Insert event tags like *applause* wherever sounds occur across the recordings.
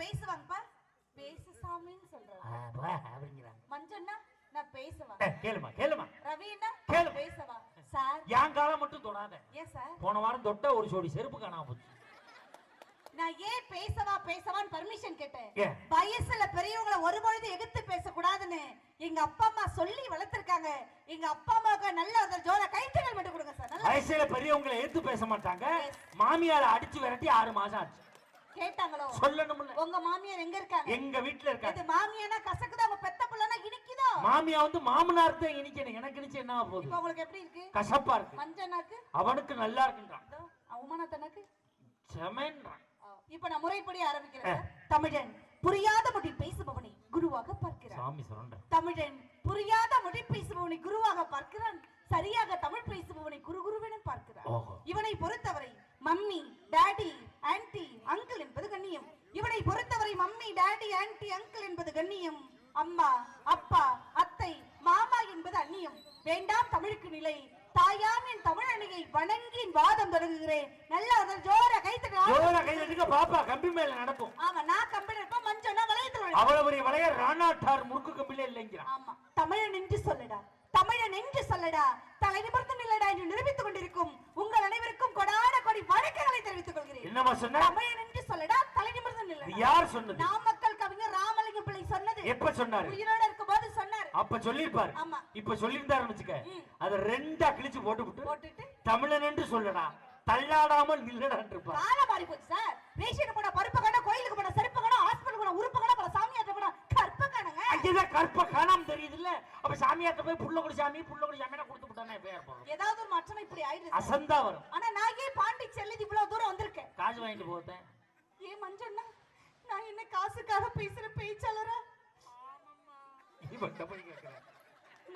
பேசுவாங்கப்பா. பேசு சாமின்னு வா, அப்படிங்கிறாங்க மஞ்சண்ணா நான் பேசுவா? ஏ, கேளுமா கேளுமா. ரவின்னா கேளு. பேசவா? சார். என் காலம் மட்டும் தொடாத. ஏன் சார்? போன வாரம் தொட்ட ஒரு ஜோடி செருப்பு காணாம போச்சு. நான் ஏன் பேசவா பேசவான்னு பர்மிஷன் கேட்டேன்? வயசுல பெரியவங்களை ஒரு பொழுது எதிர்த்து பேசக்கூடாதுன்னு எங்க அப்பா அம்மா சொல்லி வளர்த்திருக்காங்க. எங்க அப்பா அம்மாவுக்கு நல்ல ஜோர கைத்தறல் மட்டும் கொடுங்க சார். வயசுல பெரியவங்களை எடுத்து பேச மாட்டாங்க. மாமியார அடிச்சு விரட்டி ஆறு மாசம் ஆச்சு. கேட்டாங்களோ? சொல்லணும்ல. உங்க மாமியார் எங்க இருக்காங்க? எங்க வீட்டுல இருக்காங்க. இது மாமியானா கசக்குதா? உங்க பெத்த பிள்ளைனா இனிக்குதோ? மாமியா வந்து மாமனார் தான் இனிக்கணும் எனக்கு இனிச்சு என்ன போகுது? இப்ப உங்களுக்கு எப்படி இருக்கு? கசப்பா இருக்கு. மஞ்சனாக்கு? அவனுக்கு நல்லா இருக்குன்றான். இதோ, அவமானத்தனக்கு செமன்றான். இப்ப நான் முறைப்படி ஆரம்பிக்கிறேன். தமிழன் புரியாத மொழி பேசுபவனை குருவாக பார்க்கிறான். சாமி சொல்றேன் தமிழன் புரியாத மொழி பேசுபவனை குருவாக பார்க்கிறான். சரியாக தமிழ் பேசுபவனை குரு குருவென பார்க்கிறான் ஓஹோ. இவனை பொறுத்தவரை மம்மி டாடி ஆன்டி அங்கிள் என்பது கண்ணியம் இவனை பொறுத்தவரை மம்மி டாடி ஆன்டி அங்கிள் என்பது கண்ணியம் அம்மா அப்பா அத்தை மாமா என்பது அந்நியம் வேண்டாம் தமிழுக்கு நிலை தாயாம் என் தமிழ் அணியை வணங்கி என் வாதம் தொடங்குகிறேன் நல்ல ஒரு ஜோர கைத்தட்டா ஜோரா கை தட்டுங்க பாப்பா கம்பி மேல நடக்கும் ஆமா நான் கம்பெனி இருப்பேன் மஞ்சள் வளையத்துல அவ்வளவு பெரிய வளைய ராணாட்டார் முறுக்கு கம்பில இல்லைங்கிறான் ஆமா தமிழன் என்று சொல்லடா தமிழன் என்று சொல்லடா தலை நிமிர்ந்து நில்லடா என்று நிரூபித்துக் கொண்டிருக்கும் உங்கள் அனைவருக்கும் கொடான கொடி வணக்கங்களை தெரிவித்துக் கொள்கிறேன் என்னமா சொன்ன தமிழன் என்று சொல்லடா தலை நிமிர்ந்து இது நில்லடா யார் சொன்னது நாமக்கல் கவிஞர் ராமலிங்கம் பிள்ளை சொன்னது எப்ப சொன்னாரு உயிரோட இருக்கும் போது சொன்னார் அப்ப சொல்லிருப்பாரு ஆமா. இப்ப சொல்லியிருந்தாரு வச்சுக்க ம். அத ரெண்டா கிழிச்சு போட்டு விட்டு போட்டுட்டு தமிழன் என்று சொல்லடா தள்ளாடாமல் நில்லடா இருப்பார் காலம் மாறி போச்சு சார். ரேஷன் போன பருப்பு கடை கோயிலுக்கு போன செருப்பு கடை ஹாஸ்பிட்டல் போன உறுப்பு கடை போன சாமியாட்ட போன கற்ப கணங்க அங்கேதான் கற்ப காணாம தெரியுது இல்ல அப்ப சாமியார்ட்ட போய் புள்ளக்குடி சாமி புள்ளக்குடி சாமி கொடுத்து விட்டானே பேர் ஏதாவது ஒரு மாற்றம் இப்படி ஆயிடுது. அசந்தா வரும். ஆனா நான் ஏன் பாண்டிச்சேரில இவ்வளவு தூரம் வந்திருக்கேன்? காசு வாங்கிட்டு போத்தேன் ஏன் மஞ்சண்ணா நான் என்ன காசுக்காக பேசுற பேச்சாளரா? இவன் கேட்கிறேன்.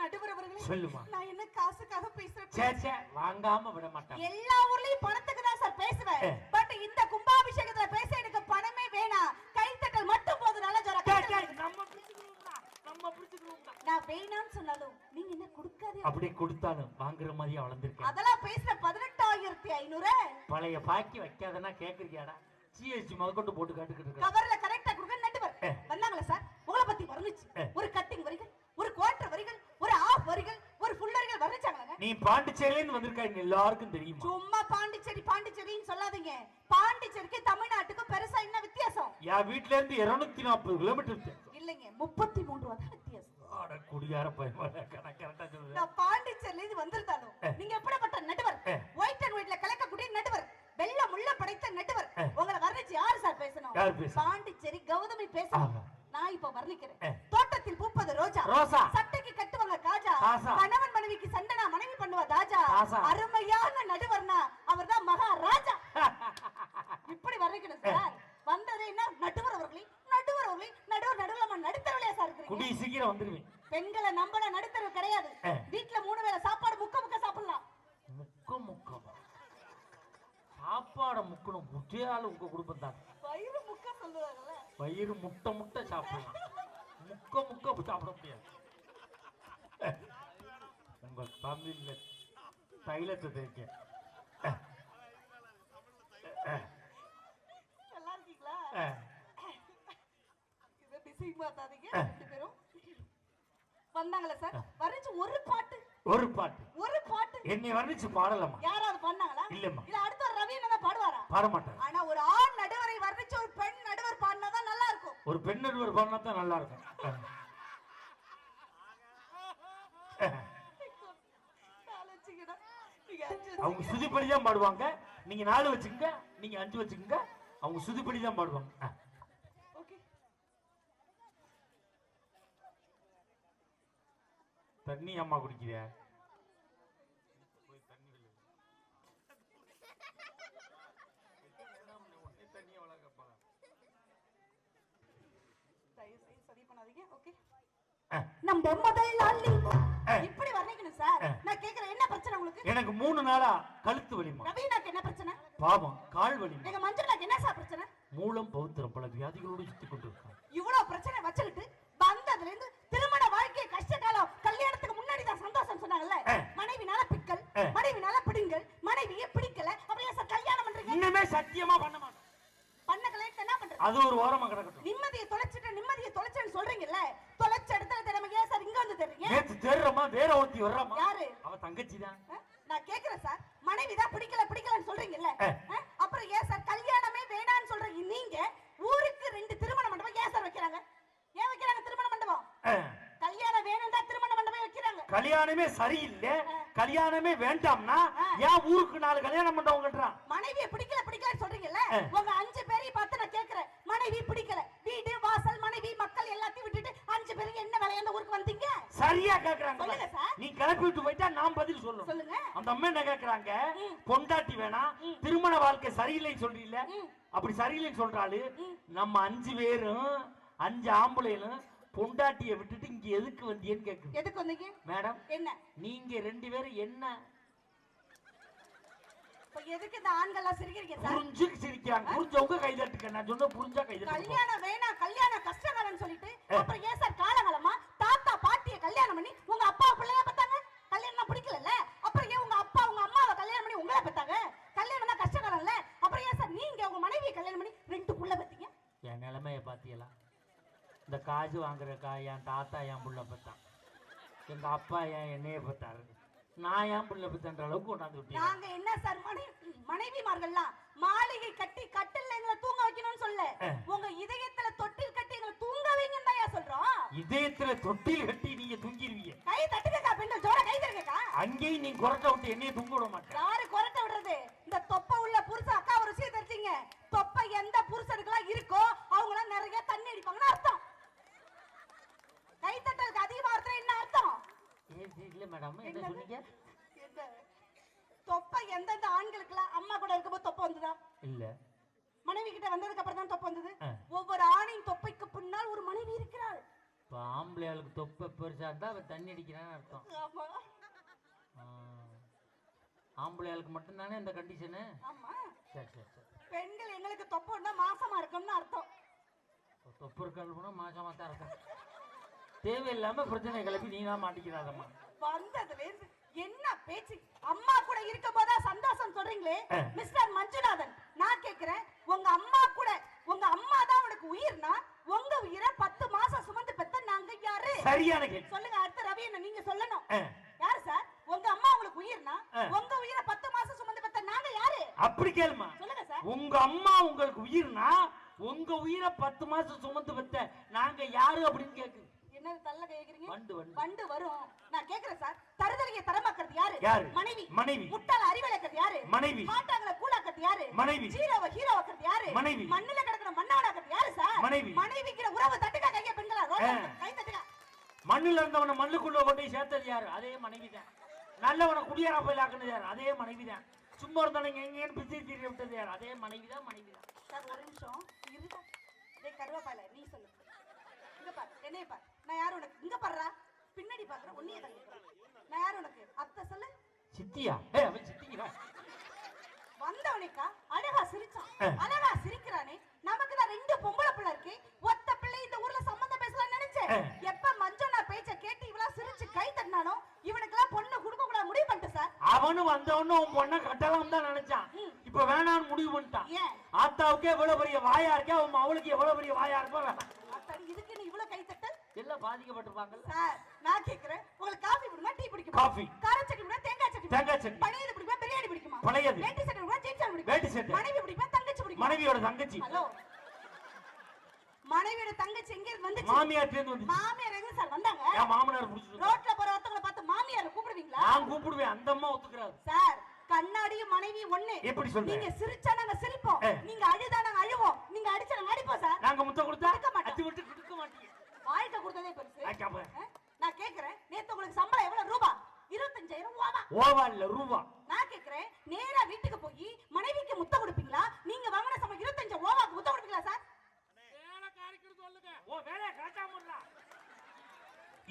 நடுவர் அவர்களே சொல்லுமா? நான் என்ன காசுக்காக பேசுற சே சே வாங்காம விட மாட்டான். எல்லா ஊர்லயும் பணத்துக்கு தான் சார் பேசுவேன். பட் இந்த கும்பாபிஷேகத்துல பேச எனக்கு பணமே வேணாம். கைத்தட்டல் மட்டும் போதும் நல்ல ஜோர. நம்ம நம்ம பிடிச்சுக்கிறோம்டா. நான் வேணாம்னு சொன்னாலும் நீங்க என்ன கொடுக்காதே. அப்படியே கொடுத்தாலும் வாங்குற மாதிரியா வளர்ந்துருக்கேன். அதெல்லாம் பேசுற பதினெட்டாயிரத்தி ஐநூறு. பழைய பாக்கி வைக்காதனா கேக்குறியாடா. ஜிஎஸ்டி முதற்கொண்டு போட்டு காட்டுக்கிட்டு இருக்க கவர்ல கரெக்டா கொடுக்க நடுவர். ஏ. வந்தாங்களா சார்? உங்களை பத்தி வர்ணிச்சு. ஒரு கட்டிங் வரிகள் ஒரு குவார்டர் வரிகள் ஒரு ஆஃப் வரிகள் ஒரு ஃபுல் வரிகள் வர்ணிச்சாங்களா நீ பாண்டிச்சேரியில வந்திருக்க எல்லாருக்கும் தெரியுமா சும்மா பாண்டிச்சேரி பாண்டிச்சேரின்னு சொல்லாதீங்க பாண்டிச்சேரிக்கு தமிழ்நாட்டுக்கும் பெருசா என்ன வித்தியாசம் என் வீட்ல இருந்து இருநூத்தி நாற்பது கிலோமீட்டர். இல்லைங்க முப்பத்தி மூன்று ரூபா தான் வித்தியாசம் ஆட குடியார பயமாட கரெக்டா சொல்லுது நான் பாண்டிச்சேரில இருந்து வந்திருந்தாலும் ஏ. நீங்க எப்படிப்பட்ட நடுவர். ஒயிட் அண்ட் ஒயிட்ல கலக்கக்கூடிய நடுவர் வெள்ள முள்ள படைத்த நடுவர். உங்களை வர்ணிச்சு யாரு சார் பேசணும்? பாண்டிச்சேரி கௌதமி பேசணும். நான் இப்ப வர்ணிக்கிறேன். தோட்டத்தில் பூப்பது ரோஜா ரோசா. சட்டைக்கு கட்டுவாங்க காஜா. கணவன் மனைவி பண்ணுவா தாஜா. அருமையான நடுவர்னா அவர்தான் மகாராஜா. *laughs* இப்படி வர்ணிக்கணும் சார். வந்ததே என்ன? நடுவர் அவர்களே நடுவர் அவர்களே நடுவர் நடுவர் நம்ம சார் இருக்கிறீங்க? குடி சீக்கிரம் வந்துருவேன் பெண்களை நம்பல நடுத்தரவு கிடையாது. ஏ. வீட்ல மூணு வேளை சாப்பாடு முக்க முக்க சாப்பிடலாம். முக்க முக்கமா சாப்பாட முக்கணும். முட்டையால உங்க குடும்பம் தான். வயிறு முக்க சொல்லுவாங்கல்ல. வயிறு முட்டை முட்டை சாப்பிடலாம். முக்க முக்க சாப்பிட முடியாது. தமிழ்ல தைலத்தை தேய்க்க. வந்தாங்களா சார்? வரைச்சு ஒரு பாட்டு. ஒரு பாட்டு. ஒரு பாட்டு. என்னை வர்ணிச்சு பாடலாமா? யாராவது பண்ணாங்களா இல்லம்மா. இல்ல அடுத்த ரவி என்ன பாடுவாரா? பாட மாட்டேன் ஆனா ஒரு ஆண் நடுவரை வர்ணிச்சு ஒரு பெண் நடுவர் பாடினாதான் நல்லா இருக்கும். ஒரு பெண் நடுவர் பாடினா தான் நல்லா இருக்கும் அஹ். அஹ். நாலச்சுக்கிடா. நீங்க அஞ்சு அவங்க சுதிப்படி தான் பாடுவாங்க. நீங்க நாலு வச்சுக்கோங்க நீங்க அஞ்சு வச்சுக்கோங்க அவங்க சுதிப்படி தான் பாடுவாங்க தண்ணி அம்மா குடிக்கிறியா. நம்ம முதல் நாள்லி ஏ. இப்படி சார். நான் கேக்குறேன் என்ன பிரச்சனை உங்களுக்கு? எனக்கு மூணு நாளா கழுத்து வலிமா ரவீனாக்கு என்ன பிரச்சனை? பாவம் கால் வலிமா எங்க மஞ்சுளாக்கு என்ன சார் பிரச்சனை? மூலம் பௌத்திரம் பல வியாதிகளோடு சுத்தி கொண்டு இவ்வளவு பிரச்சனை வச்சுக்கிட்டு வந்ததுல இருந்து திருமண வாழ்க்கை கஷ்ட காலம் கல்யாணத்துக்கு முன்னாடி தான் சந்தோஷம் சொன்னாங்கல்ல. மனைவினால பிக்கல். மனைவினால பிடிங்கள் மனைவியே பிடிக்கல. அப்படியே சார் கல்யாணம் பண்றீங்க? இன்னுமே சத்தியமா பண்ண மாட்டேன் பண்ண கல்யாணத்தை என்ன பண்றது? அது ஒரு ஓரமா கிடக்கட்டும். நிம்மதியை தொலைச்சிட்டு நிம்மதியை தொலைச்சேன்னு சொல்றீங்கல்ல? இடத்துல திறமை ஏன் சார் இங்க வந்து தெரியுங்க நேத்து தேடுறமா? வேற ஒருத்தி வர்றமா? யாரு? அவ தங்கச்சி தான் நான் கேக்குறேன் சார். மனைவி தான் பிடிக்கல பிடிக்கலன்னு சொல்றீங்கல்ல? அப்புறம் ஏன் சார் கல்யாணமே வேணாம்னு சொல்றீங்க நீங்க? ஊருக்கு ரெண்டு திருமண மண்டபம் ஏன் சார் வைக்கிறாங்க? ஏன் வைக்கிறாங்க திருமண மண்டபம்? கல்யாணம் வேணும் தான் திருமண மண்டபம் வைக்கிறாங்க. கல்யாணமே சரியில்லை. கல்யாணமே வேண்டாம்னா ஏன் ஊருக்கு நாலு கல்யாணம் பண்றவங்க கட்டுறான்? மனைவியை பிடிக்கல பிடிக்கலன்னு சொல்றீங்கல்ல. உங்க அஞ்சு பேரையும் பார்த்து நான் கேக்குறேன் மனைவி பிடிக்கல வீடு வாசல் மனைவி மக்கள் எல்லாத்தையும் விட்டுட்டு அஞ்சு பேரும் என்ன வேலையா இந்த ஊருக்கு வந்தீங்க சரியா கேக்குறாங்க சொல்லுங்க சார். நீ கிளப்பி விட்டு போயிட்டா நான் பதில் சொல்லணும் சொல்லுங்க. அந்த அம்மா என்ன கேக்குறாங்க. பொண்டாட்டி வேணாம். திருமண வாழ்க்கை சரியில்லைன்னு சொல்றீல்ல? ம். அப்படி சரியில்லைன்னு சொல்றாளு. நம்ம அஞ்சு பேரும் அஞ்சு ஆம்பளைகளும் பொண்டாட்டியை விட்டுட்டு இங்க எதுக்கு வந்தீங்கன்னு கேக்குது எதுக்கு வந்தீங்க? மேடம் என்ன? நீங்க ரெண்டு பேரும் என்ன? எதுக்கு இந்த ஆண்கள்லாம் சிரிக்கிறீங்க புரிஞ்சு சிரிக்கிறாங்க. புரிஞ்சவங்க கை தட்டுக்க நான் சொன்ன புரிஞ்சா கை கல்யாணம் வேணாம். கல்யாணம் கஷ்டகாலம்னு சொல்லிட்டு அப்புறம் ஏன் சார் காலகாலமா தாத்தா பாட்டிய கல்யாணம் பண்ணி உங்க அப்பா பிள்ளைய பத்தாங்க கல்யாணம் பிடிக்கலல்ல அப்புறம் ஏன் உங்க அப்பா உங்க அம்மாவை கல்யாணம் பண்ணி உங்களை பத்தாங்க கல்யாணம் தான் கஷ்டகாலம்ல அப்புறம் ஏன் சார் நீங்க உங்க மனைவியை கல்யாணம் பண்ணி ரெண்டு புள்ள பத்தீங்க என் நிலைமைய பாத்தியலா இந்த காசு வாங்குறக்கா என் தாத்தா என் புள்ள பத்தான். எங்க அப்பா என் என்னைய பத்தாரு நான் என் புள்ள பத்தன்ற அளவுக்கு கொண்டாந்து விட்டீங்க நாங்க என்ன சார் மனைவி மனைவிமார்கள்லாம் மாளிகை கட்டி கட்டில்ல எங்களை தூங்க வைக்கணும்னு சொல்ல உங்க இதயத்துல தொட்டில் கட்டி எங்களை தூங்க வைங்கன்னு தான் சொல்றோம்? இதயத்துல தொட்டில் கட்டி நீங்க தூங்கிடுவீங்க கை தட்டுக்கா பெண்கள் ஜோர கை தட்டுக்கா அங்கேயும் நீ குறைச்ச விட்டு என்னைய தூங்க விட மாட்டேன் யாரு குரட்ட விடுறது இந்த தொப்பை உள்ள புருஷன் அக்கா ஒரு விஷயம் தெரிஞ்சுங்க தொப்பை எந்த புருஷனுக்குலாம் இருக்கோ அவங்க எல்லாம் நிறைய தண்ணி அடிப்பாங்கன்னு அர்த்தம் கை தட்டலுக்கு அதிகமா அர்த்தம் என்ன அர்த்தம் ஏ, இல்ல மேடம் என்ன சொன்னீங்க என்ன? தொப்பை எந்தெந்த ஆண்களுக்குலாம் அம்மா கூட இருக்கும்போது தொப்பை வந்ததா? இல்ல. மனைவி கிட்ட வந்ததுக்கு அப்புறம் தான் தொப்பை வந்தது. ஒவ்வொரு ஆணின் தொப்பைக்கு பின்னால் ஒரு மனைவி இருக்கிறாள். இப்ப ஆம்பளையாளுக்கு தொப்பை பெருசா இருந்தா அவ தண்ணி அடிக்கிறான்னு அர்த்தம். ஆமா. ஆம்பளையாளுக்கு மட்டும்தானே இந்த கண்டிஷனு ஆமா. சரி சரி சரி. பெண்கள் எங்களுக்கு தொப்பை வந்தா மாசமா இருக்கும்னு அர்த்தம். தொப்பு இருக்கால் கூட மாசமா தான் இருக்கும். தேவையில்லாம பிரச்சனை கிளப்பி நீ தான் மாட்டிக்கிறாதம்மா. வந்ததுல இருந்து என்ன பேச்சு? அம்மா கூட இருக்க போதா சந்தோஷம் சொல்றீங்களே. மிஸ்டர் மஞ்சுநாதன் நான் கேக்குறேன் உங்க அம்மா கூட உங்க அம்மா தான் உனக்கு உயிர்னா உங்க உயிரை பத்து மாசம் சுமந்து பெத்த நாங்க யாரு? சரியான சொல்லுங்க அடுத்த ரவி என்ன நீங்க சொல்லணும். யாரு சார்? உங்க அம்மா உங்களுக்கு உயிர்னா. உங்க உயிரை பத்து மாசம் சுமந்து பெத்த நாங்க யாரு? அப்படி கேளுமா. சொல்லுங்க சார். உங்க அம்மா உங்களுக்கு உயிர்னா உங்க உயிரை பத்து மாசம் சுமந்து பெத்த நாங்க யாரு அப்படின்னு கேக்குது என்னது தள்ள கேக்குறீங்க வண்டு வண்டு. வண்டு வரும். நான் கேக்குறேன் சார். யாரு? மனைவி. மனைவி. முட்டாள அறிவலைக்கிறது யாரு? மனைவி. மாட்டாங்கள கூலாக்குறது யாரு? மனைவி. ஹீரோவ ஹீரோ ஆக்குறது யாரு? மனைவி. மண்ணுல கிடக்குற மண்ணாடாக்குறது யாரு சார் மனைவி. மனைவிக்கிற உறவு தட்டுக்கா கைய பெண்களா ரோட்ல. கை தட்டுக்கா. மண்ணுல இருந்தவன மண்ணுக்குள்ள கொண்டு சேர்த்தது யாரு? அதே மனைவி தான் நல்லவனை குடியாரா போய் ஆக்குனது யாரு? அதே மனைவி தான் சும்மா இருந்தவங்க எங்கேன்னு பிசி தீர விட்டது யாரு? அதே மனைவி தான் மனைவி தான் சார் ஒரு நிமிஷம். இருடா. டேய் கருவாப்பால நீ சொல்லு. இங்க பாரு என்னைய பாரு. நான் யாரு உனக்கு? இங்க பாருடா. பின்னாடி பாக்குற உன்னைய தான். நான் யாரு உனக்கு. அத்தை சொல்லு. சித்தியா? ஏ அவன் வந்தவனுக்கா? அழகா சிரிச்சான். அழகா சிரிக்கிறானே. நமக்கு தான் ரெண்டு பொம்பளை பிள்ளை இருக்கு. ஒத்த பிள்ளை இந்த ஊர்ல சம்மந்தம் பேசலாம்னு நினைச்சேன். எப்ப மஞ்சனா பேச்ச கேட்டு இவளா சிரிச்சு கை தட்டினானோ இவனுக்கெல்லாம் பொண்ணு கொடுக்க கூடாது. முடிவு பண்ணிட்டு சார். அவனும் வந்தவனும் உன் பொண்ணை கட்டலாம் தான் நினைச்சான். இப்ப வேணாம்னு முடிவு பண்ணிட்டான். ஆத்தாவுக்கே எவ்வளவு பெரிய வாயா இருக்கா அவன் அவளுக்கு எவ்வளவு பெரிய வாயா இருக்கோ வேணாம். அத்தாடி, இதுக்கு நீ இவ்வளவு கை தட்டு எல்லாம் பாதிக்கப்பட்டிருப்பாங்கல்ல? சார் நான் கேக்குறேன். உங்களுக்கு காஃபி பிடிக்குமா டீ பிடிக்குமா காஃபி. கார சட்னி பிடிக்குமா தேங்காய் சட்னி தேங்காய் சட்னி. பழையது பிடிக்குமா பிரியாணி பிடிக்குமா பழையது. வேட்டி சட்டை பிடிக்குமா ஜீன்ஸ் சட்டை பிடிக்குமா வேட்டி சட்டை. மனைவி பிடிக்குமா தங்கச்சி பிடிக்குமா மனைவியோட தங்கச்சி. ஹலோ மனைவியோட தங்கச்சி எங்க இருந்து மாமியார் வந்து மாமியார் எங்க சார் வந்தாங்க? மாமனார் பிடிச்சிட்டு ரோட்ல போற ஒருத்தவங்கள பார்த்து மாமியார் கூப்பிடுவீங்களா? நான் கூப்பிடுவேன். அந்த அம்மா ஒத்துக்கிறாரு. சார் கண்ணாடியும் மனைவி ஒண்ணு. எப்படி? நீங்க சிரிச்சா நாங்க சிரிப்போம். நீங்க அழுதா நாங்க அழுவோம். நீங்க அடிச்சா நாங்க அடிப்போம் சார். நாங்க முத்த கொடுத்தா கொடுக்க மாட்டோம். அத்தி விட்டு கொடுக்க மாட்டீங்க. வாழ்க்கை கொடுத்ததே பெருசு? நான் கேக்குறேன். நேத்து உங்களுக்கு சம்பளம் எவ்வளவு? ரூபா. இருபத்தஞ்சாயிரம் ரூபாவா ஓவா. இல்ல ரூபா. நான் கேக்குறேன். நேரா வீட்டுக்கு போய் மனைவிக்கு முத்த கொடுப்பீங்களா? நீங்க வாங்கின சம்பளம் இருபத்தஞ்சு ஓவாக்கு முத்த கொடுப்பீங்களா சார்?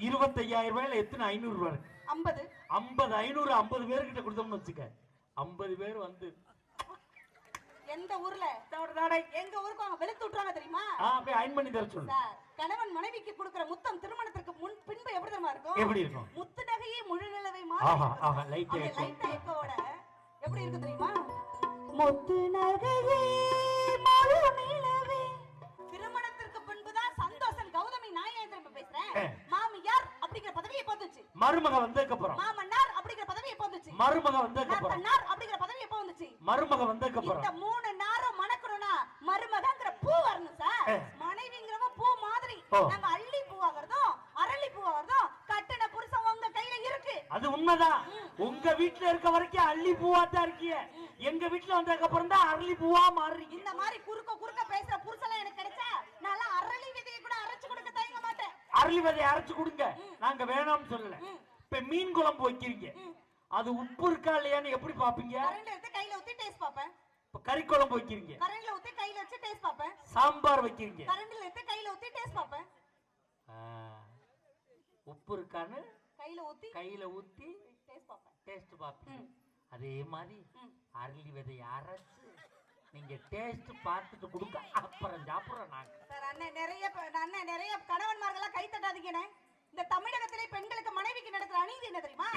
இருபத்தையாயிரம் ரூபாயில எத்தனை? ஐநூறு ரூபாய் இருக்கு. ஐம்பது. ஐம்பது ஐநூறு ஐம்பது பேர்கிட்ட கொடுத்தோம்னு வச்சுக்க. ஐம்பது பேர் வந்து எந்த ஊர்ல? எங்க ஊருக்கு அவங்க வெளுத்து விட்டுறாங்க தெரியுமா? அயன் பண்ணி தர சொல்லு. கணவன் மனைவிக்கு கொடுக்கிற முத்தம் திருமணத்திற்கு முன் பின்பு எப்படி தெரியுமா இருக்கும்? எப்படி இருக்கும்? முத்து நகையே முழு நிலவை மாதிரி லைட் இப்போட எப்படி இருக்கு தெரியுமா? முத்து நகையே முழு திருமணத்திற்கு பின்புதான் சந்தோஷம் கௌதமி நாயகம் பேசுறேன். மாமியார் அப்படிங்கிற பதவியை பார்த்துச்சு. மருமக வந்ததுக்கு அப்புறம். மாமன்னார் பதவி எப்போ வந்துச்சு? மருமக வந்ததுக்கு அப்புறம் நாத்தனார் அப்படிங்கிற பதவி எப்போ வந்துச்சு? மருமக வந்ததுக்கு அப்புறம் இந்த மூணு நாரும் மணக்கணும்னா மருமகங்கிற பூ வரணும் சார். மனைவிங்கிறவ பூ மாதிரி. நாங்க அள்ளி பூவாகிறதும் அரளி பூவாகிறதும் கட்டின புருஷன் உங்க கையில இருக்கு. அது உண்மைதான். உங்க வீட்டுல இருக்க வரைக்கும் அள்ளி பூவா தான் இருக்கீங்க. எங்க வீட்டுல வந்ததுக்கு அப்புறம் தான் அரளி பூவா மாறுறீங்க. இந்த மாதிரி குறுக்க குறுக்க பேசுற புருஷன் எனக்கு கிடைச்சா நான் அரளி விதையை கூட அரைச்சு கொடுக்க தயங்க மாட்டேன். அரளி விதையை அரைச்சு கொடுங்க. நாங்க வேணாம்னு சொல்லல. இப்ப மீன் குழம்பு வைக்கிறீங்க. அது உப்பு இருக்கா இல்லையான்னு எப்படி பாப்பீங்க கரண்ட்ல எடுத்து கையில ஊத்தி டேஸ்ட் பாப்பேன் இப்ப கறி குழம்பு வைக்கிறீங்க. கரண்ட்ல ஊத்தி கையில வச்சு டேஸ்ட் பாப்பேன் சாம்பார் வைக்கிறீங்க. கரண்ட்ல எடுத்து கையில ஊத்தி டேஸ்ட் பாப்பேன் உப்பு இருக்கான்னு கையில ஊத்தி கையில ஊத்தி டேஸ்ட் பாப்பேன் டேஸ்ட் ம். அதே மாதிரி. அரளி விதையை அரைச்சு நீங்க டேஸ்ட் பார்த்துட்டு கொடுக்க அப்புறம் சாப்பிடுறோம் நாங்க. சார் அண்ணன் நிறைய அண்ணன் நிறைய கணவன்மார்கள்லாம் கை தட்டாதீங்கண்ணே. இந்த தமிழகத்திலே பெண்களுக்கு மனைவிக்கு நடக்கிற அநீதி என்ன தெரியுமா?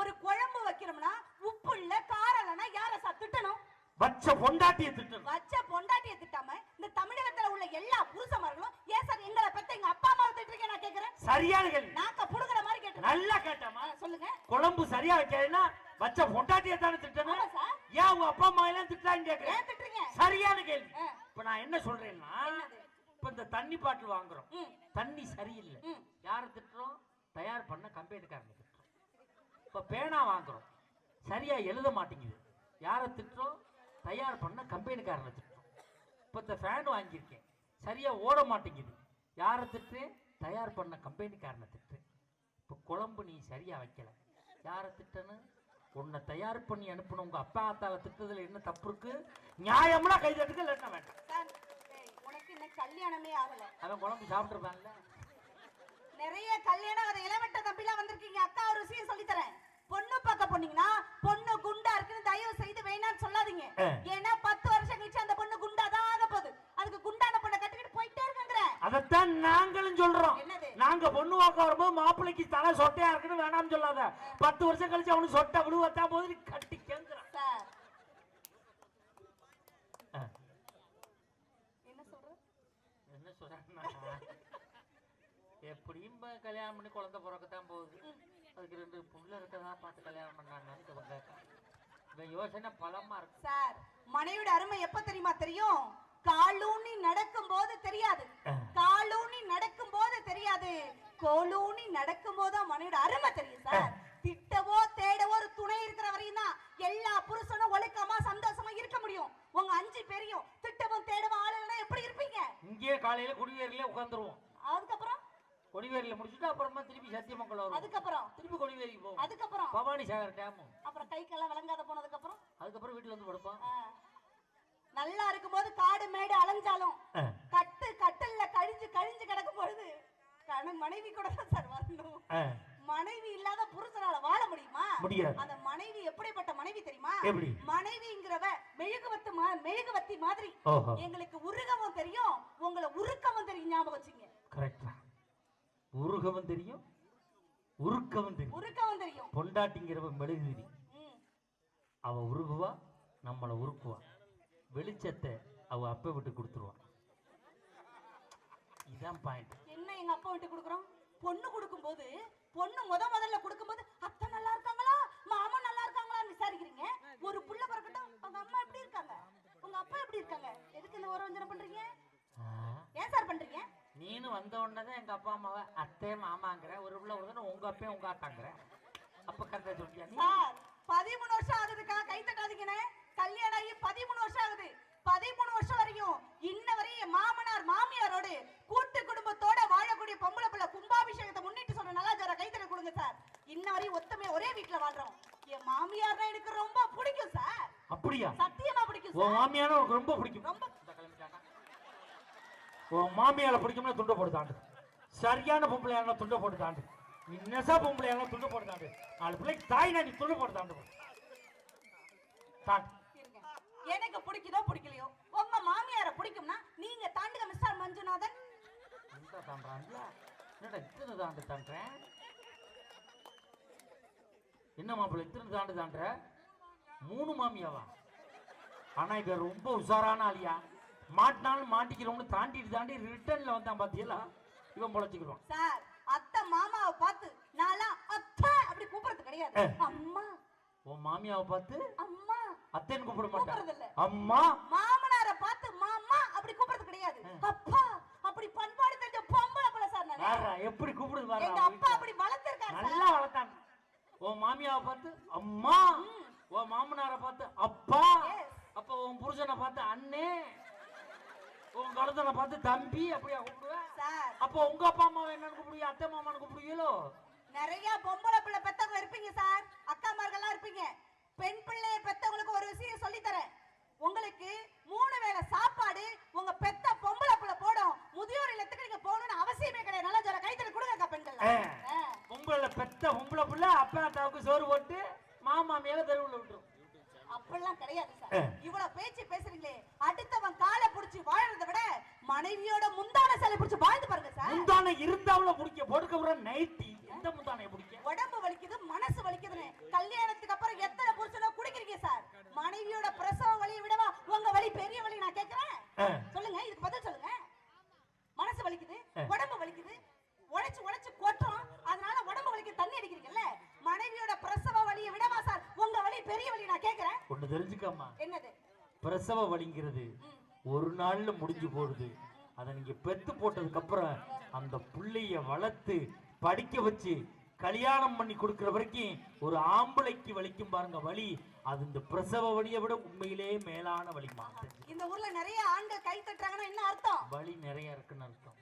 ஒரு குழம்பு வைக்கிறோம்னா உப்பு இல்ல காரம் இல்லைன்னா யார சார் திட்டணும். வச்ச பொண்டாட்டியை திட்டணும். வச்ச பொண்டாட்டிய திட்டாம இந்த தமிழகத்துல உள்ள எல்லா புருஷமார்களும் ஏன் சார் எங்களை பெத்த எங்க அப்பா அம்மாவை திட்டுறீங்க? நான் கேக்குறேன். சரியான கேள்வி. நாக்க புடுங்குற மாதிரி கேட்டு நல்லா கேட்டமா சொல்லுங்க. குழம்பு சரியா வைக்கலைன்னா வச்ச பொண்டாட்டியை தானே திட்டணும். ஏன் உங்க அப்பா அம்மா எல்லாம் திட்டான்னு கேக்குறேன். சரியான கேள்வி. இப்ப நான் என்ன சொல்றேன்னா? இப்ப இந்த தண்ணி பாட்டில் வாங்குறோம். தண்ணி சரியில்லை. யாரை திட்டுறோம்? தயார் பண்ண கம்பெனிக்காரனை திட்டுறோம். இப்ப பேனா வாங்குறோம். சரியா எழுத மாட்டேங்குது. யாரை திட்டுறோம்? தயார் பண்ண கம்பெனிக்காரனை திட்டுறோம். இப்ப இந்த ஃபேன் வாங்கியிருக்கேன். சரியா ஓட மாட்டேங்குது. யாரை திட்டுறேன் தயார் பண்ண கம்பெனிக்காரனை திட்டுறேன் இப்போ குழம்பு நீ சரியா வைக்கல. யாரை திட்டணும் உன்னை தயார் பண்ணி அனுப்பின உங்க அப்பா அத்தாவை திட்டதுல என்ன தப்பு இருக்கு? நியாயம்னா கை தட்டுக்க இல்லைன்னா வேண்டாம். கல்யாணமே ஆகல. அவன் குழம்பு சாப்பிட்டுருப்பான்ல. நிறைய கல்யாணம் அதை இளவட்ட தம்பிலாம் வந்திருக்கீங்க. அக்கா ஒரு விஷயம் சொல்லி தரேன் பொண்ணு பார்க்க போனீங்கன்னா பொண்ணு குண்டா இருக்குன்னு தயவு செய்து வேணாம்னு சொல்லாதீங்க. ஏன்னா பத்து வருஷம் கழிச்சு அந்த பொண்ணு குண்டா தான் ஆக போகுது. அதுக்கு குண்டான பொண்ணை கட்டிக்கிட்டு போயிட்டே இருக்குங்கிற. அதைத்தான் நாங்களும் சொல்றோம்? நாங்க பொண்ணு வாக்க வரும்போது மாப்பிள்ளைக்கு தலை சொட்டையா இருக்குன்னு வேணாம்னு சொல்லாத. பத்து வருஷம் கழிச்சு அவனுக்கு சொட்டை விழுவத்தா போது நீ கட்டி கேங்குறான் சார் ஆ, என்ன சொல்ற என்ன சொல்றான்னா எப்படியும் இப்ப கல்யாணம் பண்ணி குழந்தை பிறக்கத்தான் போகுது அதுக்கு ரெண்டு புள்ள இருக்கதா பார்த்து கல்யாணம் பண்ணாங்கன்னு இவன் கேட்கான் யோசனை பலமா இருக்கு. சார் மனைவியோட அருமை எப்ப தெரியுமா தெரியும்? காலூனி நடக்கும் போது தெரியாது. காலூனி நடக்கும் போது தெரியாது. கோலூனி நடக்கும் போதுதான் மனைவியோட அருமை தெரியும் சார். திட்டவோ தேடவோ ஒரு துணை இருக்கிற வரையும் தான் எல்லா புருஷனும் ஒழுக்கமா சந்தோஷமா இருக்க முடியும். உங்க அஞ்சு பேரையும் திட்டவும் தேடவும் ஆள் இல்லைன்னா எப்படி இருப்பீங்க? இங்கேயே காலையில குடிவேரியில உட்காந்துருவோம் கொடிவேரியில முடிச்சுட்டு அப்புறமா திருப்பி சத்தியமங்கலம் வருவோம். அதுக்கப்புறம்? திருப்பி கொடிவேரிக்கு போவோம். அதுக்கப்புறம்? பவானி சாகர் டேமும் அப்புறம் கை கால்லாம் விளங்காத போனதுக்கு அப்புறம் அதுக்கப்புறம் வீட்டுல வந்து படுப்போம். நல்லா இருக்கும்போது காடு மேடு அலைஞ்சாலும். கட்டு கட்டல்ல கழிஞ்சு கழிஞ்சு கிடக்கும் பொழுது கணவன் மனைவி கூட தான் சார் வரணும். மனைவி இல்லாத புருஷனால வாழ முடியுமா? முடியாது. அந்த மனைவி எப்படிப்பட்ட மனைவி தெரியுமா? மனைவிங்கிறவ மெழுகுவத்து மெழுகுவத்தி மாதிரி. எங்களுக்கு உருகவும் தெரியும் உங்களை உருக்கவும் தெரியும் ஞாபகம் வச்சுங்க. கரெக்டா உருகவும் தெரியும் உருக்கவும் தெரியும். உருக்கவும் தெரியும். பொண்டாட்டிங்கிறவ மெழுகுதிரி. அவ உருகுவா நம்மளை உருக்குவா. வெளிச்சத்தை அவ அப்ப விட்டு கொடுத்துருவா. இதான் பாயிண்ட் என்ன எங்க அப்பா விட்டு கொடுக்குறோம்? பொண்ணு கொடுக்கும்போது பொண்ணு முத முதல்ல கொடுக்கும்போது அத்தை நல்லா இருக்காங்களா மாமா நல்லா இருக்காங்களான்னு விசாரிக்கிறீங்க ஒரு புள்ள பிறக்கட்டும் உங்க அம்மா எப்படி இருக்காங்க உங்க அப்பா எப்படி இருக்காங்க எதுக்கு இந்த உறவஞ்சனம் பண்றீங்க ஏன் சார் பண்றீங்க நீனு வந்த உடனே தான் எங்க அப்பா அம்மாவை அத்தை மாமாங்கிற ஒரு பிள்ளை ஒரு உங்க அப்பையும் உங்க ஆட்டாங்கிற அப்ப கரெக்டா சொல்லியா சார் பதிமூணு வருஷம் ஆகுதுக்கா கை தட்டாதீங்கண்ணே கல்யாணம் ஆகி பதிமூணு வருஷம் ஆகுது. பதிமூணு வருஷம் வரையும் இன்ன வரையும் என் மாமனார் மாமியாரோடு கூட்டு குடும்பத்தோட வாழக்கூடிய பொம்பளை பிள்ளை கும்பாபிஷேகத்தை முன்னிட்டு சொல்ற நல்லாச்சார கைத்தறி கொடுங்க சார். இன்ன வரையும் ஒத்தமே ஒரே வீட்டுல வாழ்றோம். என் மாமியார் தான் எனக்கு ரொம்ப பிடிக்கும் சார். அப்படியா? சத்தியமா பிடிக்கும் சார். மாமியார ரொம்ப பிடிக்கும். ரொம்ப மாமியால பிடிக்கும்னா துண்டை போட்டு தாண்டு சரியான பொம்பளையான துண்டை போட்டு தாண்டு நீ நெசா பொம்பளையான துண்டை போட்டு தாண்டு நாலு பிள்ளைக்கு தாய் நீ துண்டை போட்டு தாண்டு தாண்டு. எனக்கு பிடிக்குதோ பிடிக்கலையோ உங்க மாமியார பிடிக்கும்னா நீங்க தாண்டுங்க மிஸ்டர் மஞ்சுநாதன். என்னடா இத்தனை தாண்டு தாண்டுறேன் என்ன மாப்பிள்ளை இத்தனை தாண்டு தாண்டுற? மூணு மாமியாவா? ஆனா இவ ரொம்ப உஷாரான ஆளியா? மாட்டினாலும் மாட்டிக்கிறோம்னு தாண்டிட்டு தாண்டி ரிட்டர்ன்ல வந்தான் பாத்தீங்களா? இவன் பொழைச்சிக்கிறோம் சார் அத்தை மாமாவை பார்த்து நான்லாம் அத்தை கூப்பிடுறது கிடையாது. அம்மா. உன் மாமியாவை பார்த்து அம்மா. அத்தைன்னு கூப்பிட. மாட்டேன். அம்மா. மாமனார பார்த்து மாமா அப்படி கூப்பிடுறது கிடையாது. அப்பா அப்படி பண்பாடு தெரிஞ்ச பொம்பளை பிள்ளை சார் நானு. எப்படி கூப்பிடுது பாரு எங்க அப்பா அப்படி வளர்த்திருக்காரு நல்லா வளர்த்தாங்க உன் மாமியாவை பார்த்து அம்மா. உன் மாமனாரை பார்த்து அப்பா. அப்ப உன் புருஷனை பார்த்து அண்ணே. உன் கருத்தனை பார்த்து தம்பி அப்படியா கூப்பிடுவேன் சார். அப்ப உங்க அப்பா அம்மாவை என்னன்னு கூப்பிடுவீங்க? அத்தை மாமான்னு கூப்பிடுவீங்களோ? நிறைய பொம்பளை பிள்ளை பெத்தவங்க இருப்பீங்க சார். அக்காமார்கள்லாம் இருப்பீங்க. பெண் பிள்ளைய பெத்தவங்களுக்கு ஒரு விஷயம் சொல்லி தரேன் உங்களுக்கு மூணு வேளை சாப்பாடு உங்க பெத்த பொம்பளை பிள்ளை போடும். முதியோர் இல்லத்துக்கு நீங்க போகணும்னு அவசியமே கிடையாது. நல்லா சொல்ல கைத்தறி கொடுங்க அக்கா பெண்கள். பொம்பளை பெத்த பொம்பளை புள்ள அப்பா அத்தாவுக்கு சோறு போட்டு மாமா மேல தெருவுல விட்டுரும். அப்படிலாம் கிடையாது சார். இவ்வளவு பேச்சு பேசுறீங்களே. அடுத்தவன் காலை புடிச்சு வாழறதை விட மனைவியோட முந்தான சேலை புடிச்சு வாழ்ந்து பாருங்க சார். முந்தானை இருந்தாவுல பிடிக்க பொடுக்க விட நைட்டி எந்த முந்தானைய பிடிக்க? உடம்பு வலிக்குது மனசு வலிக்குதுன்னு. கல்யாணத்துக்கு அப்புறம் எத்தனை புருஷனோ குடிக்கிறீங்க சார்? மனைவியோட பிரசவ வலியை விடவா? உங்க வலி பெரிய வலி நான் கேக்குறேன் ஆ. சொல்லுங்க இதுக்கு பதில் சொல்லுங்க. மனசு வலிக்குது. உடம்பு வலிக்குது. உழைச்சு உழைச்சு கொட்டுறோம். அதனால உடம்பு வலிக்கு தண்ணி அடிக்கிறீங்கல்ல. மனைவியோட பிரசவ வலியை விடவா சார்? உங்க வலி பெரிய வலி நான் கேக்குறேன். ஒண்ணு தெரிஞ்சுக்கம்மா. என்னது? பிரசவ வலிங்கிறது ஒரு நாள்ல முடிஞ்சு போடுது அதை நீங்க பெத்து போட்டதுக்கு அப்புறம் அந்த புள்ளைய வளர்த்து படிக்க வச்சு கல்யாணம் பண்ணி கொடுக்கிற வரைக்கும் ஒரு ஆம்பளைக்கு வலிக்கும் பாருங்க வலி. அது இந்த பிரசவ வலியை விட உண்மையிலே மேலான வலிமா இந்த ஊர்ல நிறைய ஆண்கள் கை தட்டுறாங்கன்னா என்ன அர்த்தம்? வலி நிறைய இருக்குன்னு அர்த்தம்.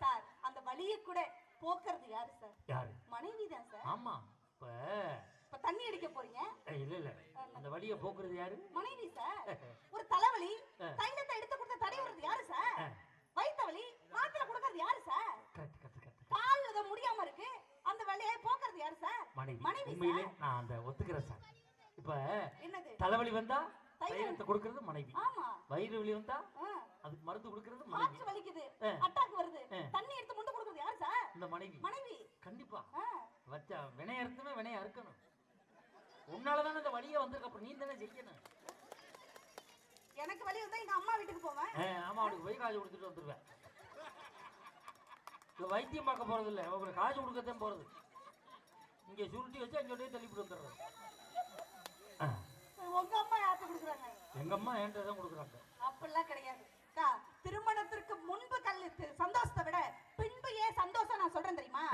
சார் அந்த வலியை கூட போக்குறது யாரு சார்? யாரு? மனைவி தான் சார். ஆமா. இப்ப? தண்ணி அடிக்க போறீங்க? இல்ல இல்ல. அந்த வலியை போக்குறது யாரு? மனைவி சார். *laughs* ஒரு தலைவலி. தைலத்தை எடுத்து கொடுத்த தடை யாரு சார்? ஆ. வயித்த வலி மாத்திரை கொடுக்கறது யாரு சார்? கால் ஏதோ முடியாம இருக்கு. அந்த வலியை போக்குறது யாரு சார்? மனைவி. மனைவி உண்மையிலே நான் அந்த ஒத்துக்கிறேன் சார். இப்ப என்னது? தலைவலி வந்தா. தைலத்தை கொடுக்கறது மனைவி. ஆமா. வயிறு வலி வந்தா. அதுக்கு மருந்து கொடுக்கறது மனைவி. வலிக்குது. அட்டாக் வருது. தண்ணி எடுத்து முண்டு கொடுக்கறது யாரு சார்? இந்த மனைவி. மனைவி. கண்டிப்பா. வச்சா வினைய அறுத்துமே வினைய அறுக்கணும். உன்னாலதானே இந்த வழியே வந்திருக்க. அப்புறம் நீ தானே செய்யணும். எனக்கு வலி வந்தா எங்க அம்மா வீட்டுக்கு போவேன். ஆமா அவனுக்கு போய் காசு கொடுத்துட்டு வந்துருவேன். வைத்தியம் பார்க்க போறது இல்ல அவங்களுக்கு காசு கொடுக்கத்தான் போறது. இங்க சுருட்டி வச்சு அங்க தள்ளிவிட்டு வந்துடுறது. ஆ, உங்க அம்மா யார்கிட்ட கொடுக்குறாங்க? எங்க அம்மா என்கிட்ட தான் கொடுக்குறாங்க. அப்படிலாம் கிடையாது. திருமணத்திற்கு முன்பு கல் சந்தோஷத்தை விட பின்பு ஏன் சந்தோஷம் நான் சொல்றேன் தெரியுமா.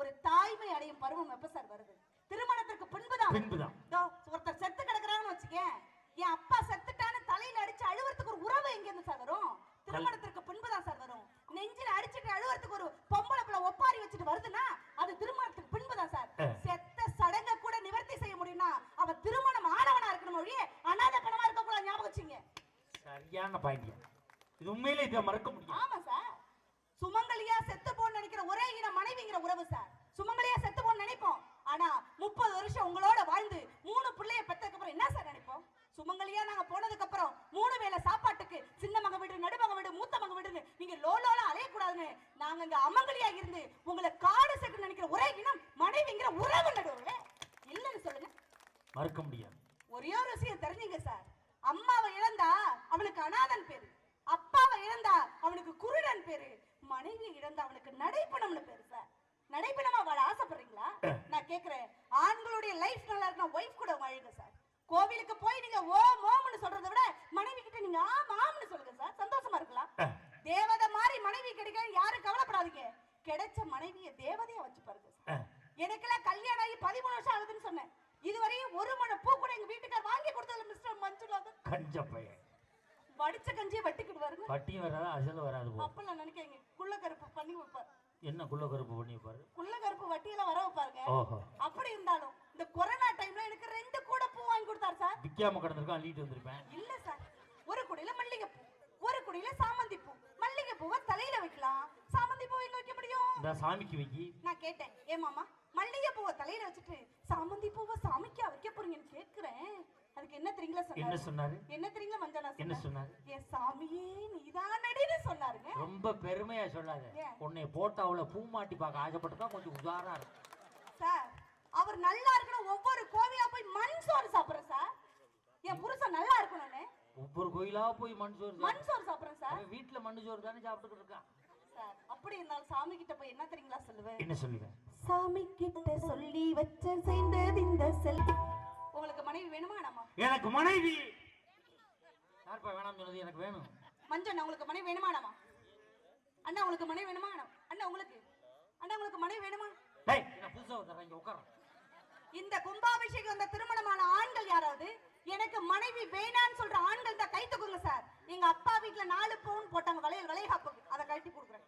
ஒரு தாய்மை அடையும் பருவம் எப்ப சார் வருது? திருமணத்திற்கு பின்புதான். பின்புதான். ஒருத்தர் செத்து கிடக்குறாங்கன்னு வச்சுக்கேன். என் அப்பா செத்துட்டான்னு தலையில அடிச்சு அழுவறதுக்கு ஒரு உறவு எங்க இருந்து சார் வரும்? திருமணத்திற்கு பின்புதான் சார் வரும். நெஞ்சில அடிச்சுட்டு அழுவறதுக்கு ஒரு பொம்பளை பிள்ளை ஒப்பாரி வச்சுட்டு வருதுன்னா அது திருமணத்துக்கு பின்புதான் சார். செத்த சடங்க கூட நிவர்த்தி செய்ய முடியும்னா அவ திருமணம் ஆனவனா இருக்கணும் ஒழிய அனாதை பணமா இருக்க கூடாது ஞாபகம் வச்சுங்க. சரியான பாயிண்ட் இது உண்மையிலே இதை மறக்க முடியும். ஆமா சார். போன்னு நினைக்கிற ஒரே இன மனைவிங்கிற உறவு சார். சுமங்கலியா செத்து போன்னு நினைப்போம். ஆனா முப்பது வருஷம் உங்களோட வாழ்ந்து மூணு பிள்ளைய பெத்ததுக்கு அப்புறம் என்ன சார் நினைப்போம்? சுமங்கலியா நாங்க போனதுக்கு அப்புறம் மூணு வேளை சாப்பாட்டுக்கு சின்ன மக வீடு நடுமக வீடு மூத்த மக வீடுன்னு நீங்க லோலோல அலையக்கூடாதுன்னு நாங்க இங்க அமங்கலியா இருந்து உங்களை காடு சேர்க்க நினைக்கிற ஒரே இனம் மனைவிங்கிற உறவு நடுவுல இல்லைன்னு சொல்லுங்க. மறக்க முடியாது. ஒரே ஒரு விஷயம் தெரிஞ்சுங்க சார். அம்மாவை இழந்தா அவனுக்கு அனாதன் பேரு. அப்பாவை இழந்தா அவனுக்கு குருடன் பேரு. மனைவி இழந்தா அவனுக்கு நடைப்பணம்னு பேரு சார் நடைப்பணமா வாழ ஆசைப்படுறீங்களா? *coughs* நான் கேக்குறேன். ஆண்களுடைய லைஃப் நல்லா இருக்கா ஒய்ஃப் கூட வாழுங்க சார் கோவிலுக்கு போய் நீங்க ஓ மோம்னு சொல்றதை விட மனைவி கிட்ட நீங்க ஆம் ஆம்னு சொல்லுங்க சார் சந்தோஷமா இருக்கலாம். தேவதை மாதிரி மனைவி கிடைக்க யாரும் கவலைப்படாதீங்க. கிடைச்ச மனைவிய தேவதையா வச்சு பாருங்க சார் எனக்கெல்லாம் கல்யாணம் ஆகி பதிமூணு வருஷம் ஆகுதுன்னு சொன்னேன். இதுவரையும் ஒரு மணி பூ கூட எங்க வீட்டுக்கார் வாங்கி கொடுத்தது மிஸ்டர் மஞ்சுநாதன். கஞ்ச பையன் வடிச்ச கஞ்சியை வெட்டிக்கிட்டு வருங்க வட்டியும் வராது அசலும் வராது போ. நினைக்கிறீங்க குள்ள கருப்பு பண்ணி வைப்பார். என்ன குள்ள கருப்பு பண்ணி பாரு குள்ள கருப்பு வட்டியெல்லாம் வர வைப்பாருங்க. ஓஹோ. அப்படி இருந்தாலும் இந்த கொரோனா டைம்ல எனக்கு ரெண்டு கூட பூ வாங்கி கொடுத்தாரு சார். விற்காம கிடந்திருக்கான் அள்ளிட்டு வந்திருப்பேன்? இல்ல சார். ஒரு குடியில மல்லிகை பூ ஒரு குடியில சாமந்தி பூ மல்லிகை பூவை தலையில வைக்கலாம். சாமந்தி பூ எங்க வைக்க முடியும்? இந்த சாமிக்கு வைக்கி. நான் கேட்டேன். ஏ மாமா மல்லிகை பூவை தலையில வச்சுட்டு சாமந்தி பூவை சாமிக்கா வைக்க போறீங்கன்னு கேக்குறேன். அதுக்கு என்ன தெரியுங்களா என்ன சொன்னாரு சொன்னாரு? என்ன தெரியுங்களா மஞ்சனா என்ன சொன்னாரு? சொன்னாரு என் சாமியே நீதானடின்னு சொன்னாருங்க. ரொம்ப பெருமையா சொல்லாத? உன்னை போட்டாவுல பூ மாட்டி பார்க்க ஆசைப்பட்டு தான் கொஞ்சம் உதாரா இருக்கும் சார் அவர் நல்லா இருக்கணும். ஒவ்வொரு கோவிலா போய் மண் சோறு சாப்பிடுறேன் சார். என் புருஷன் நல்லா இருக்கணும்னு. ஒவ்வொரு கோயிலா போய் மண் சோறு. மண் சோறு சாப்பிடுறேன் சார். வீட்டுல மண் சோறு தானே சாப்பிட்டுக்கிட்டு இருக்கான் சார் அப்படி இருந்தாலும் சாமி கிட்ட போய் என்ன தெரியுங்களா சொல்லுவேன்? என்ன சொல்லுவேன்? சாமி கிட்ட சொல்லி வச்ச செய்தது இந்த செல். உங்களுக்கு மனைவி வேணுமா? வேணாமா எனக்கு மனைவி. யார்ப்பா வேணாம் சொன்னது எனக்கு வேணும். மஞ்சள் உங்களுக்கு மனைவி வேணுமா வேணாமா அண்ணா உங்களுக்கு மனைவி வேணுமா வேணாம் அண்ணா உங்களுக்கு? அண்ணா உங்களுக்கு மனைவி வேணுமா? டேய் நான் புதுசா வந்துடுறேன் இங்க உட்கார. இந்த கும்பாபிஷேகம் வந்த திருமணமான ஆண்கள் யாராவது? எனக்கு மனைவி வேணான்னு சொல்ற ஆண்கள் தான் கை தூக்குங்க சார். எங்க அப்பா வீட்ல நாலு பவுன் போட்டாங்க வளையல் வளைகாப்புக்கு அதை கழட்டி கொடுக்குறேன்.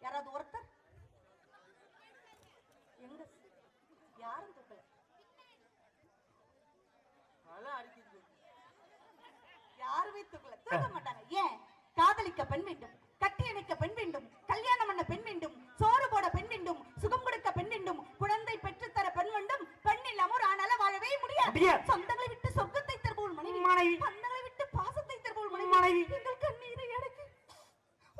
யாராவது ஒருத்தர்? எங்க யாரும் தூக்கல அதெல்லாம் அடிக்குது யாருமே தூக்கல தூக்க மாட்டாங்க. ஏன்? காதலிக்க பெண் வேண்டும் கட்டி அணைக்க பெண் வேண்டும் கல்யாணம் பண்ண பெண் வேண்டும் சோறு போட பெண் வேண்டும் சுகம் கொடுக்க பெண் வேண்டும் குழந்தை பெற்றுத்தர பெண் வேண்டும் பெண் இல்லாம ஒரு ஆணால வாழவே முடியாது. சொந்தங்களை விட்டு சொர்க்கத்தை தருபவள் மனைவி. மனைவி. பந்தங்களை விட்டு பாசத்தை தருபவள் மனைவி. மனைவி. எங்கள் கண்ணீரை அடக்கி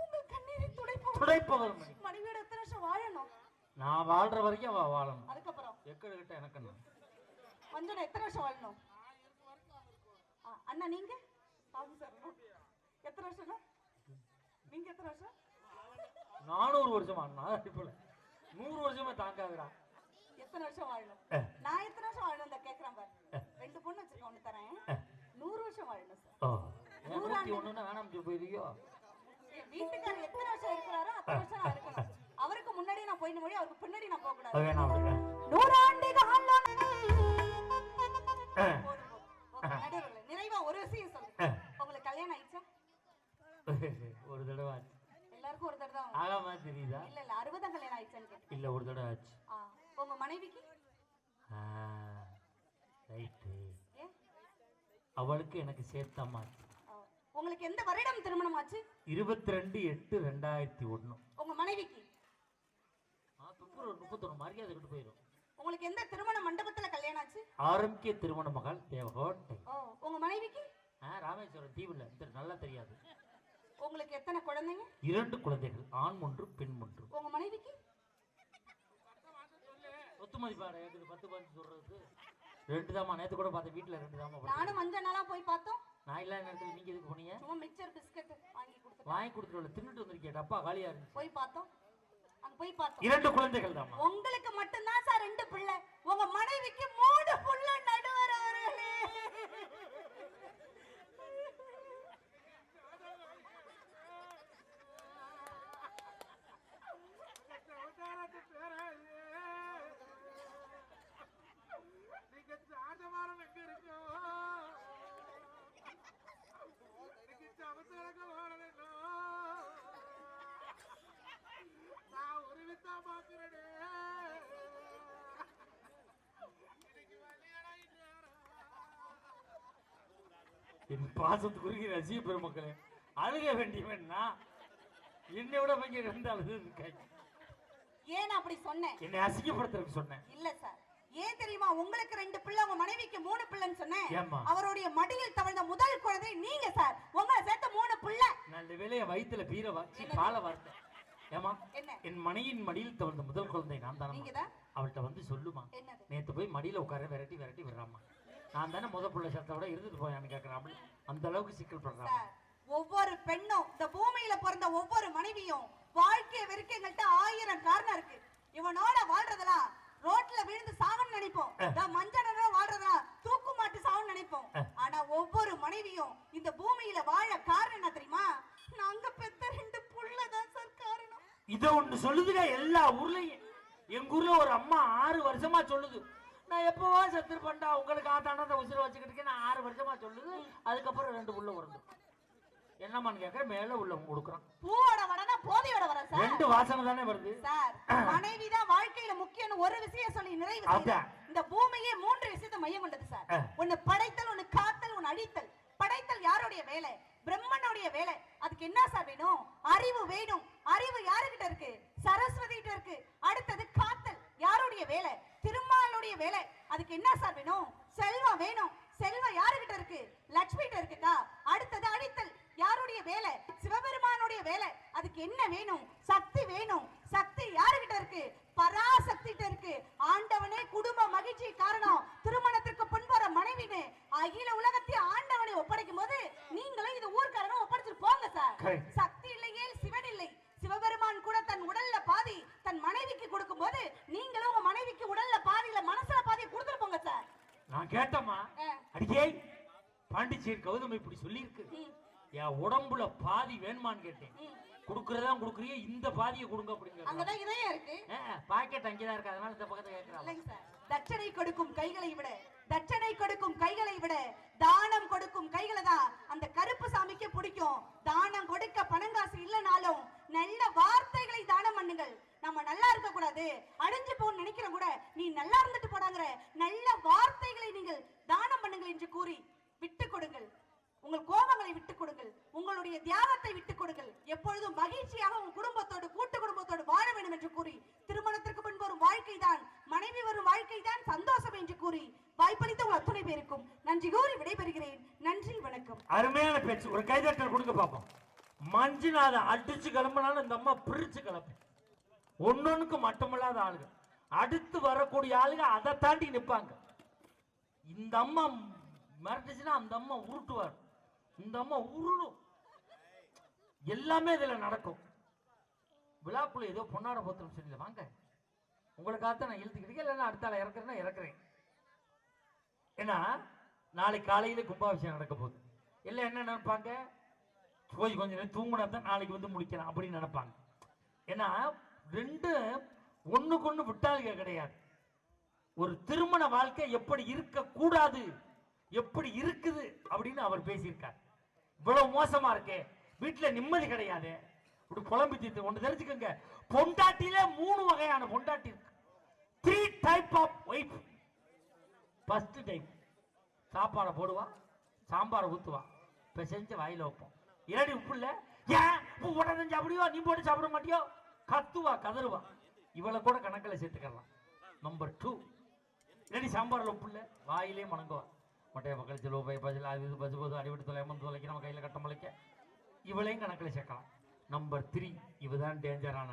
உங்கள் கண்ணீரை துடைப்பவள். துடைப்பவர் மணி மனைவியோட எத்தனை வருஷம் வாழணும்? நான் வாழ்ற வரைக்கும் வாழணும். அதுக்கப்புறம்? எக்கடு கிட்ட எனக்கு என்ன? மஞ்சள் எத்தனை வருஷம் வாழணும்? அண்ணா நீங்க? எத்தனை வருஷம் நீங்க எத்தனை வருஷம்? நானூறு வருஷமா? இப்ப நூறு வருஷமா தாங்காதுடா. எத்தனை வருஷம் வாழணும். நான் எத்தனை வருஷம் வாழணும்? இந்த கேக்குறேன் பாரு. ரெண்டு பொண்ணு வச்சிருக்கேன் ஒண்ணு தரேன். நூறு வருஷம் வாழணும் சார். நூத்தி ஒண்ணுன்னா வேணாம் போயிருக்கியோ? வீட்டுக்காரர் எத்தனை வருஷம் இருக்கிறாரோ அத்தனை வருஷம் நான் இருக்கணும். அவருக்கு முன்னாடி நான் போயின மொழி அவருக்கு பின்னாடி நான் போக கூடாது நூறாண்டு காலம் அஹ். போதும், போதும். ஓகே, நடுவர்களே, நிறைவா ஒரு விஷயம் சொல்லுங்க அஹ். உங்களுக்கு கல்யாணம் ஆயிடுச்சா *laughs* ஒரு தடவை ஆச்சு. எல்லாருக்கும் ஒரு தடவை ஆகாம தெரியுதா? இல்ல இல்ல அறுபதாம் கல்யாணம் கேட்டேன் இல்ல ஒரு தடவை ஆச்சு. உங்க மனைவிக்கு? ரைட்டு அவளுக்கு எனக்கு சேர்த்தாமா ஆ, உங்களுக்கு எந்த வருடம் திருமணம் ஆச்சு இருபத்தி ரெண்டு எட்டு ரெண்டாயிரத்தி ஒண்ணு. உங்க மனைவிக்கு? பிப்ரவரி முப்பத்தொன்னு மரியாதை விட்டு போயிடும் உங்களுக்கு எந்த திருமண மண்டபத்துல கல்யாணம் ஆச்சு? ஆரம்பிக்க திருமண மகள் தேவகோட்டை உங்க மனைவிக்கு? ராமேஸ்வரம் தீவுல இந்த நல்லா தெரியாது. உங்களுக்கு எத்தனை குழந்தைங்க? இரண்டு குழந்தைகள் ஆண் ஒன்று பெண் ஒன்று. உங்க மனைவிக்கு? ஒத்துமதி பாரு இருக்குது பத்து பதினஞ்சு சொல்றது? ரெண்டு தாமா நேத்து கூட பார்த்தேன் வீட்டுல ரெண்டு தாமா நானும் மஞ்ச நாளா போய் பார்த்தோம். நான் இல்லாத நேரத்துல நீங்க எதுக்கு போனீங்க? சும்மா மிக்சர் பிஸ்கட் வாங்கி கொடுத்துட்டு வாங்கி கொடுத்துட்டு தின்னுட்டு வந்திருக்கேன் டப்பா காலியா இருந்துச்சு. போய் பார்த்தோம். அங்க போய் பார்த்தோம். இரண்டு குழந்தைகள் தாமா உங்களுக்கு மட்டும்தான் சார் ரெண்டு பிள்ளை. உங்க மனைவிக்கு மூணு புள்ள நடுவர் அவர்களே நீங்க ராஜமாரம் எங்க இருக்கோம் எனக்கு சமத்தரங்க வாழணும் நான் ஒரு வித்தா பாக்குறேனே இன்னைக்கு வழியடா என் பாசத்துக்குரிய ரசிக பெருமக்களே அழுக வேண்டியவன்னா என்னை விட பையன் ரெண்டு அழுது இருக்காங்க. ஏன் அப்படி சொன்னேன்? என்னை அசிங்கப்படுத்துறதுக்கு சொன்னேன். இல்ல சார். ஏன் தெரியுமா உங்களுக்கு ரெண்டு பிள்ளை உங்க மனைவிக்கு மூணு பிள்ளைன்னு சொன்னேன்? அவருடைய மடியில் தவழ்ந்த முதல் குழந்தை நீங்க சார். உங்களை சேர்த்து மூணு பிள்ளை. நல்ல வேலைய வயித்துல பீர வச்சு பாலை வார்த்தேன் ஏமா என்ன? என் மனையின் மடியில் தவழ்ந்த முதல் குழந்தை நான் தானே அவள்கிட்ட வந்து சொல்லுமா. நேத்து போய் மடியில உட்கார விரட்டி விரட்டி விடுறாமா நான் தானே முத புள்ள சத்தோட இருந்துட்டு போயான்னு கேட்கறான் அந்த அளவுக்கு சிக்கல் சார் ஒவ்வொரு பெண்ணும் இந்த பூமியில பிறந்த ஒவ்வொரு மனைவியும் வாழ்க்கைய வெறுக்க எங்கள்கிட்ட ஆயிரம் காரணம் இருக்கு. இவனோட வாழ்றதெல்லாம் ரோட்ல விழுந்து சாவன்னு நினைப்போம். நான் மஞ்சள் வாழ்றதெல்லாம் தூக்கு மாட்டு சாவன்னு நினைப்போம். ஆனா ஒவ்வொரு மனைவியும் இந்த பூமியில வாழ காரணம் என்ன தெரியுமா? நாங்க பெத்த ரெண்டு புள்ளதான் சார் காரணம். இத ஒண்ணு சொல்லுதுங்க எல்லா ஊர்லயும். எங்க ஊர்ல ஒரு அம்மா ஆறு வருஷமா சொல்லுது நான் எப்பவா செத்துருப்பேன்டா உங்களுக்கு ஆத்தாண்டா உசுர வச்சுக்கிட்டு. நான் ஆறு வருஷமா சொல்லுது. அதுக்கப்புறம் ரெண்டு புள்ள உறந்து என்னம்மான்னு கேட்கற மேல உள்ளவங்க கொடுக்குறான். பூவோட வரனா போதையோட வர சார்? ரெண்டு வாசனை தானே வருது. சார் மனைவிதான் வாழ்க்கையில முக்கியம்னு ஒரு விஷயம் சொல்லி நிறைவு. அதான். இந்த பூமியே மூன்று விஷயத்தை மையம் கொண்டது சார். ஒன்னு படைத்தல் ஒன்னு காத்தல் ஒன்னு அழித்தல். படைத்தல் யாருடைய வேலை? பிரம்மனுடைய வேலை. அதுக்கு என்ன சார் வேணும்? அறிவு வேணும். அறிவு யாருகிட்ட இருக்கு? சரஸ்வதி கிட்ட இருக்கு. அடுத்தது காத்தல். யாருடைய வேலை? திருமாலுடைய வேலை. அதுக்கு என்ன சார் வேணும்? செல்வம் வேணும். செல்வம் யாருகிட்ட இருக்கு? லட்சுமி கிட்ட இருக்குக்கா அடுத்தது அழித்தல் யாருடைய வேலை? சிவபெருமானுடைய வேலை. அதுக்கு என்ன வேணும்? சக்தி வேணும். சக்தி யாருகிட்ட இருக்கு? பராசக்தி கிட்ட இருக்கு. ஆண்டவனே குடும்ப மகிழ்ச்சி காரணம். திருமணத்திற்கு பின் வர மனைவின்னு அகில உலகத்தை ஆண்டவனை ஒப்படைக்கும் போது நீங்களும் இது ஊர்க்காரனும் ஒப்படைச்சிட்டு போங்க சார். சக்தி இல்லையே சிவன் இல்லை சிவபெருமான் கூட தன் உடல்ல பாதி தன் மனைவிக்கு கொடுக்கும் போது நீங்களும் உங்க மனைவிக்கு உடல்ல பாதியில மனசுல பாதி கொடுத்துட்டு போங்க சார் நான் கேட்டம்மா. அடியே பாண்டிச்சேரி கௌதம் இப்படி சொல்லியிருக்கு. என் உடம்புல பாதி வேணுமான்னு கேட்டேன். குடுக்கறதா குடுக்குறிய இந்த பாதியை கொடுங்க அப்படிங்க அங்கதான் இதயம் இருக்கு. பாக்கெட் அங்கேதான் இருக்கு அதனால இந்த பக்கத்துல கேட்கறாங்க தட்சணை கொடுக்கும் கைகளை விட தட்சணை கொடுக்கும் கைகளை விட தானம் கொடுக்கும் கைகளை தான் அந்த கருப்பு சாமிக்கு பிடிக்கும். தானம் கொடுக்க பணங்காசு இல்லைனாலும் நல்ல வார்த்தைகளை தானம் பண்ணுங்கள். நம்ம நல்லா இருக்க கூடாது அழிஞ்சு போன்னு நினைக்கிற கூட. நீ நல்லா இருந்துட்டு போடாங்கிற நல்ல வார்த்தைகளை நீங்கள் தானம் பண்ணுங்கள் என்று கூறி விட்டு கொடுங்கள். உங்கள் கோபங்களை விட்டுக் கொடுங்கள். உங்களுடைய தியாகத்தை விட்டுக் கொடுங்கள். எப்பொழுதும் மகிழ்ச்சியாக உங்கள் குடும்பத்தோடு கூட்டு குடும்பத்தோடு வாழ வேண்டும் என்று கூறி திருமணத்திற்கு முன்பு வரும் வாழ்க்கை தான் மனைவி வரும் வாழ்க்கை தான் சந்தோஷம் என்று கூறி வாய்ப்பளித்த உங்கள் அத்துணை பேருக்கும் நன்றி கூறி விடைபெறுகிறேன். நன்றி வணக்கம். அருமையான பேச்சு. ஒரு கைதட்டல் கொடுங்க பார்ப்போம் மஞ்சுநாதன் அடிச்சு கிளம்பினாலும் இந்த அம்மா பிரிச்சு கிளம்பு ஒன்னொன்னுக்கு மட்டுமில்லாத ஆளுங்க. அடுத்து வரக்கூடிய ஆளுங்க அதை தாண்டி நிற்பாங்க. இந்த அம்மா மிரட்டுச்சுன்னா அந்த அம்மா உருட்டுவார். இந்த அம்மா உருளும். எல்லாமே இதுல நடக்கும். விழாக்குள்ள ஏதோ பொன்னாட போத்திரம் சொல்லல வாங்க. உங்களுக்காக நான் இழுத்துக்கிட்டேன் இல்லைன்னா அடுத்தால இறக்குறேன்னா இறக்குறேன். ஏன்னா நாளைக்கு காலையில் கும்பாபிஷேகம் நடக்க போகுது. இல்லை என்ன நினைப்பாங்க? போய் கொஞ்ச நேரம் தூங்கினா தான் நாளைக்கு வந்து முடிக்கலாம் அப்படின்னு நினைப்பாங்க. ஏன்னா ரெண்டு ஒன்றுக்கு ஒன்று விட்டாளுக கிடையாது. ஒரு திருமண வாழ்க்கை எப்படி இருக்கக்கூடாது? எப்படி இருக்குது? அப்படின்னு அவர் பேசியிருக்கார். இவ்வளவு மோசமா இருக்கே. வீட்டுல நிம்மதி கிடையாது. இப்படி புலம்பி தீர்த்து ஒன்று தெரிஞ்சுக்கோங்க. பொண்டாட்டியில மூணு வகையான பொண்டாட்டி இருக்கு. Three type of wife first type சாப்பாடை போடுவா சாம்பாரை ஊற்றுவா பிசைஞ்சு வாயில் வைப்போம். இரடி உப்பு இல்லை. ஏன்? உப்பு போட்டாதான் சாப்பிடுவா நீ போட்டு சாப்பிட மாட்டியோ? கத்துவா கதறுவா. இவளை கூட கணக்கில் சேர்த்துக்கலாம். நம்பர் டூ இரடி சாம்பாரில் உப்பு இல்லை. வாயிலே மணங்குவா. மட்டைய மக்கள் செலவு பை பஜில் அது இது பஜு போது அடிவிட்டு தொலை அம்மன் நம்ம கையில் கட்ட முளைக்க இவளையும் கணக்கில் சேர்க்கலாம் நம்பர் த்ரீ இவ தான் டேஞ்சரான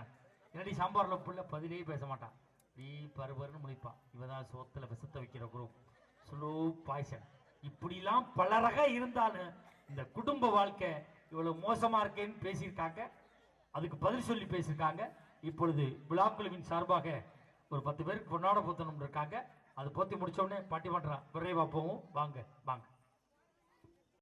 என்னடி சாம்பாரில் உப்பு பதிலே பேச மாட்டான் நீ பருபருன்னு முழிப்பான் இவ தான் சோத்தில் விசத்தை வைக்கிற குரூப் ஸ்லோ பாய்சன் இப்படிலாம் பல ரகம் இருந்தாலும் இந்த குடும்ப வாழ்க்கை இவ்வளவு மோசமாக இருக்கேன்னு பேசியிருக்காங்க அதுக்கு பதில் சொல்லி பேசியிருக்காங்க இப்பொழுது விழாக்குழுவின் சார்பாக ஒரு பத்து பேருக்கு பொன்னாட போத்தணும் இருக்காங்க அது போத்தி முடிச்ச உடனே பாட்டி பண்றான் விரைவா போவோம். வாங்க வாங்க.